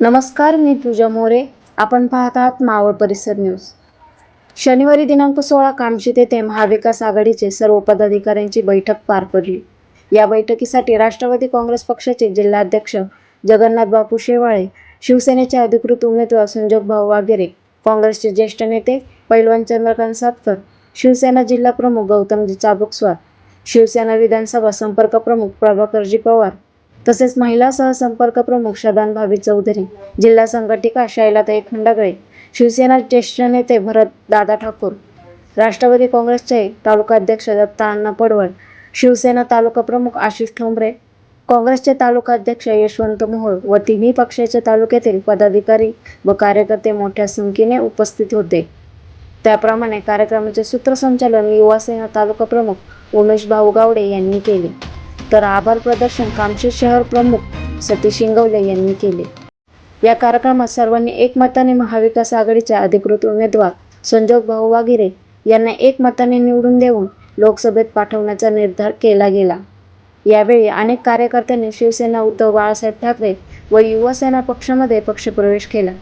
नमस्कार मी पूजा मोरे. आपण पाहत आहात मावळ परिसर न्यूज. शनिवारी दिनांक सोळा कामशेत येथे महाविकास आघाडीचे सर्व पदाधिकाऱ्यांची बैठक पार पडली. या बैठकीसाठी राष्ट्रवादी काँग्रेस पक्षाचे जिल्हाध्यक्ष जगन्नाथ बापू शेवाळे शिवसेनेचे अधिकृत उमेदवार संजोग भाऊ वागेरे काँग्रेसचे ज्येष्ठ नेते पैलवान चंद्रकांत सातकर शिवसेना जिल्हा प्रमुख गौतमजी चाबुकस्वार शिवसेना विधानसभा संपर्क प्रमुख प्रभाकरजी पवार तसेच महिला सहसंपर्क प्रमुख शदान भावी चौधरी जिल्हा संघटिका शैलाताई खंडागळे शिवसेना ज्येष्ठ नेते भरत दादा ठाकूर राष्ट्रवादी काँग्रेसचे तालुका अध्यक्ष दत्ता पडवळ शिवसेना तालुका प्रमुख आशिष ठोंबरे काँग्रेसचे तालुका अध्यक्ष यशवंत मोहोळ व तिन्ही पक्षाच्या तालुक्यातील पदाधिकारी व कार्यकर्ते मोठ्या संख्येने उपस्थित होते. त्याप्रमाणे कार्यक्रमाचे सूत्रसंचालन युवासेना तालुका प्रमुख उमेश भाऊ गावडे यांनी केले. तर आभार प्रदर्शन कामशेत शहर प्रमुख सतीश इंगवले यांनी केले. या कार्यक्रमात सर्वांनी एकमताने महाविकास आघाडीचे अधिकृत उमेदवार संजोग भाऊ वागिरे यांना एकमताने निवडून देऊन लोकसभेत पाठवण्याचा निर्धार केला गेला. यावेळी अनेक कार्यकर्त्यांनी शिवसेना उद्धव बाळासाहेब ठाकरे व युवासेना पक्षामध्ये पक्षप्रवेश केला.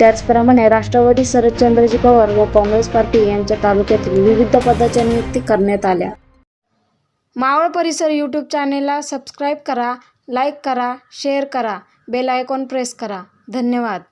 त्याचप्रमाणे राष्ट्रवादी शरदचंद्रजी पवार व काँग्रेस पार्टी यांच्या तालुक्यातील विविध पदाच्या नियुक्ती करण्यात आल्या. मावळ परिसर यूट्यूब चॅनेलला सबस्क्राईब करा लाईक करा शेअर करा बेल आयकॉन प्रेस करा. धन्यवाद.